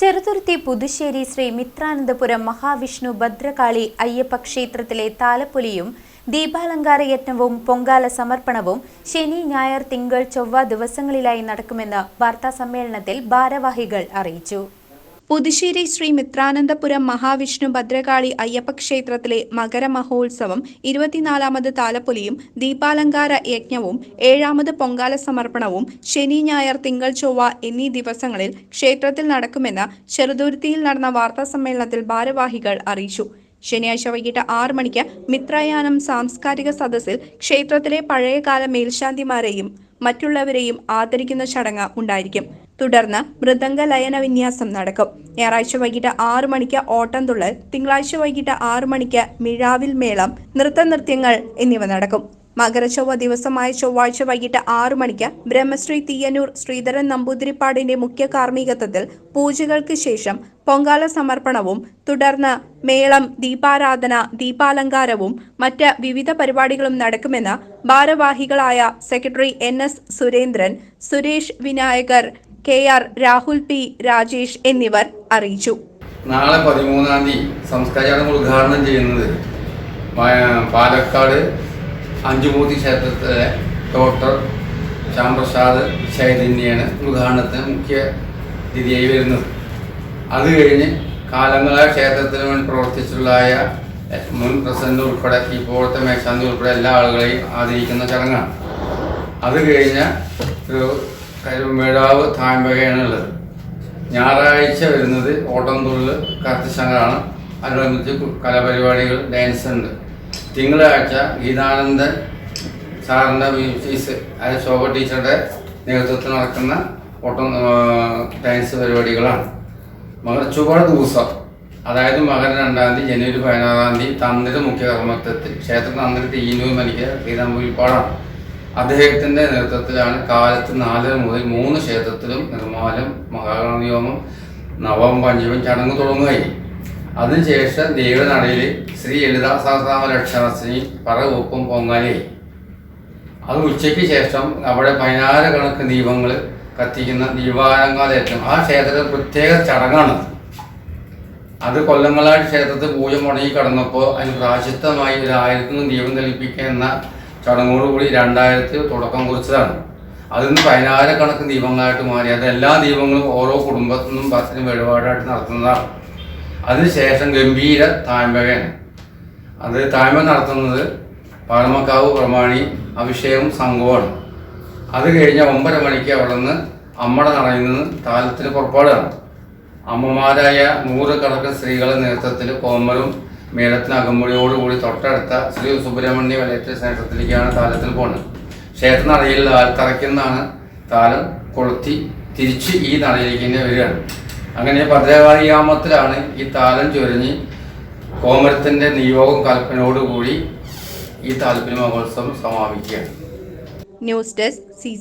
ചെറുതുരുത്തി പുതുശ്ശേരി ശ്രീ മിത്രാനന്ദപുരം മഹാവിഷ്ണു ഭദ്രകാളി അയ്യപ്പ ക്ഷേത്രത്തിലെ താലപ്പൊലിയും ദീപാലങ്കാര യജ്ഞവും പൊങ്കാല സമർപ്പണവും ശനി ഞായർ തിങ്കൾ ചൊവ്വ ദിവസങ്ങളിലായി നടക്കുമെന്ന് വാർത്താ സമ്മേളനത്തിൽ ഭാരവാഹികൾ അറിയിച്ചു. പുതുശ്ശേരി ശ്രീ മിത്രാനന്തപുരം മഹാവിഷ്ണു ഭദ്രകാളി അയ്യപ്പ ക്ഷേത്രത്തിലെ മകരമഹോത്സവം ഇരുപത്തിനാലാമത് താലപ്പൊലിയും ദീപാലങ്കാര യജ്ഞവും ഏഴാമത് പൊങ്കാല സമർപ്പണവും ശനി ഞായർ തിങ്കൾ ചൊവ്വ എന്നീ ദിവസങ്ങളിൽ ക്ഷേത്രത്തിൽ നടക്കുമെന്ന് ചെറുതുരുത്തിയിൽ നടന്ന വാർത്താ സമ്മേളനത്തിൽ ഭാരവാഹികൾ അറിയിച്ചു. ശനിയാഴ്ച വൈകിട്ട് ആറ് മണിക്ക് മിത്രയാനം സാംസ്കാരിക സദസ്സിൽ ക്ഷേത്രത്തിലെ പഴയകാല മേൽശാന്തിമാരെയും മറ്റുള്ളവരെയും ആദരിക്കുന്ന ചടങ്ങ് ഉണ്ടായിരിക്കും. തുടർന്ന് മൃദംഗ ലയന വിന്യാസം നടക്കും. ഞായറാഴ്ച വൈകിട്ട് ആറ് മണിക്ക് ഓട്ടംതുള്ളൽ തിങ്കളാഴ്ച വൈകിട്ട് ആറ് മണിക്ക് മിഴാവിൽ മേളം നൃത്തനൃത്യങ്ങൾ എന്നിവ നടക്കും. മകരചൊവ്വ ദിവസമായ ചൊവ്വാഴ്ച വൈകിട്ട് ആറു മണിക്ക് ബ്രഹ്മശ്രീ തീയന്നൂർ ശ്രീധരൻ നമ്പൂതിരിപ്പാടിന്റെ മുഖ്യ കാർമ്മികത്വത്തിൽ പൂജകൾക്ക് ശേഷം പൊങ്കാല സമർപ്പണവും തുടർന്ന് മേളം ദീപാരാധന ദീപാലങ്കാരവും മറ്റ് വിവിധ പരിപാടികളും നടക്കുമെന്ന് ഭാരവാഹികളായ secretary N S Surendran Suresh Vinayakar K R Rahul P Rajesh എന്നിവർ അറിയിച്ചു. നാളെ പതിമൂന്നാം തീയതി സംസ്കാരം ഉദ്ഘാടനം ചെയ്യുന്നത്. പാലക്കാട് അഞ്ചുമൂർത്തി ക്ഷേത്രത്തിലെ ഡോക്ടർ ശ്യാംപ്രസാദ് ചൈതന്യാണ് ഉദ്ഘാടനത്തിന് മുഖ്യ തിഥിയായി വരുന്നത്. അത് കഴിഞ്ഞ് കാലങ്ങളായ ക്ഷേത്രത്തിന് വേണ്ടി പ്രവർത്തിച്ചുള്ളതായ മുൻ പ്രസിഡന്റ് ഉൾപ്പെടെ ഇപ്പോഴത്തെ മേശാന്തി ഉൾപ്പെടെ എല്ലാ ആളുകളെയും ആദരിക്കുന്ന ചടങ്ങാണ്. അത് കഴിഞ്ഞ ഒരു കരുമേടാവ് താഴ്വകയാണ് ഉള്ളത്. ഞായറാഴ്ച വരുന്നത് ഓട്ടംതുള്ളൽ കാർത്തിശങ്കറാണ് അതിനോടനുബന്ധിച്ച് കലാപരിപാടികൾ ഡാൻസ് ഉണ്ട്. തിങ്കളാഴ്ച ഗീതാനന്ദൻ സാറിന്റെ ഫീസ് അതായത് ശോഭ ടീച്ചറുടെ നേതൃത്വത്തിൽ നടക്കുന്ന ഓട്ടം ഡാൻസ് പരിപാടികളാണ്. മകർ ചൊവ്വാഴ ദിവസം. അതായത് മകൻ രണ്ടാം തീയതി ജനുവരി പതിനാറാം തീയതി തന്ത്രി മുഖ്യ കർമ്മത്വത്തിൽ ക്ഷേത്ര തന്ത്രി തീനൂർ മലിക്ക് ശ്രീരാമ്പൂരിപ്പാടാണ് അദ്ദേഹത്തിന്റെ നേതൃത്വത്തിലാണ് കാലത്ത് നാല് മുതൽ മൂന്ന് ക്ഷേത്രത്തിലും നിർമ്മാലം മഹാഗണനിയോമം നവം പഞ്ചമം ചടങ്ങ് തുടങ്ങുകയായി അതിനുശേഷം ദേവനടയിൽ ശ്രീ ലളിതാ സഹസ്രാമ ലക്ഷണശ്രീ പറവൂപ്പും പൊങ്ങലേ അത് ഉച്ചയ്ക്ക് ശേഷം അവിടെ പതിനായിരക്കണക്ക് ദീപങ്ങൾ കത്തിക്കുന്ന ദീപാലങ്കാരേറ്റം. ആ ക്ഷേത്രത്തിൽ പ്രത്യേക ചടങ്ങാണ്. അത് കൊല്ലങ്ങളായിട്ട് ക്ഷേത്രത്തിൽ പൂജ മുടങ്ങി കടന്നപ്പോൾ അതിന് പ്രാശസ്തമായി ഒരു ആയിരത്തിന് ദീപം തെളിപ്പിക്കുക എന്ന ചടങ്ങോടുകൂടി രണ്ടായിരത്തിൽ തുടക്കം കുറിച്ചതാണ്. അതിൽ നിന്ന് പതിനായിരക്കണക്കിന് ദീപങ്ങളായിട്ട് മാറി. അത് എല്ലാ ദീപങ്ങളും ഓരോ കുടുംബത്തിൽ നിന്നും ബസ്സിന് വഴിപാടായിട്ട് നടത്തുന്നതാണ്. അതിനുശേഷം ഗംഭീര താമ്പകയാണ് അത് താഴ്മ നടത്തുന്നത് പഴമക്കാവ് പ്രമാണി അഭിഷേകം സംഘമാണ് അത് കഴിഞ്ഞ ഒമ്പര മണിക്ക് അവിടെ നിന്ന് അമ്മടെ നടയിൽ നിന്ന് താലത്തിന് പുറപ്പാടാണ്. അമ്മമാരായ നൂറുകണക്കിന് സ്ത്രീകളുടെ നേതൃത്വത്തിൽ കോമരും മേളത്തിന് അകമ്പടിയോടുകൂടി തൊട്ടടുത്ത ശ്രീ സുബ്രഹ്മണ്യ വലയത്തെ ക്ഷേത്രത്തിലേക്കാണ് താലത്തിൽ പോകുന്നത്. ക്ഷേത്ര നടയിൽ തറയ്ക്കുന്നതാണ് താലം. കൊളുത്തി തിരിച്ച് ഈ നടയിലേക്ക് തന്നെ വരികയാണ്. അങ്ങനെ ഭദ്രകാളിയാമത്തിലാണ് ഈ താലം ചൊരിഞ്ഞ് കോമരത്തിന്റെ നിയോഗം കൽപ്പനയോടുകൂടി ഈ താല്പര്യ മഹോത്സവം സമാപിക്കുകയാണ്. News desk C